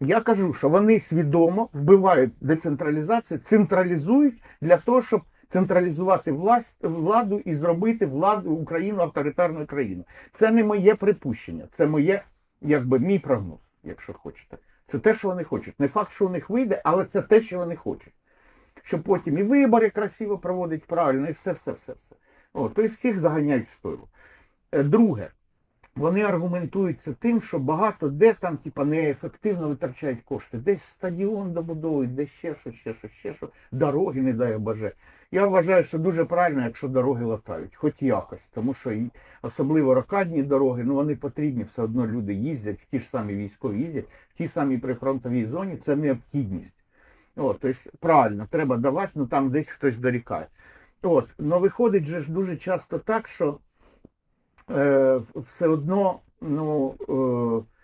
Я кажу, що вони свідомо вбивають децентралізацію, централізують для того, щоб централізувати власть, владу і зробити владу Україну авторитарною країною. Це не моє припущення, це моє, якби мій прогноз, якщо хочете. Це те, що вони хочуть. Не факт, що у них вийде, але це те, що вони хочуть. Щоб потім і вибори красиво проводить правильно, і все, все, все, все. О, тобто всіх заганяють в стойло. Е, Друге, вони аргументуються тим, що багато де там, типа, неефективно витрачають кошти. Десь стадіон добудовують, десь ще що, ще що, ще що, дороги, не дай боже. Я вважаю, що дуже правильно, якщо дороги латають, хоч якось, тому що особливо рокадні дороги, ну вони потрібні, все одно люди їздять, в ті ж самі військові їздять, в тій самій прифронтовій зоні це необхідність. От, тобто, правильно, треба давати, ну там десь хтось дорікає. От, но виходить же ж дуже часто так, що все одно, ну, е, е,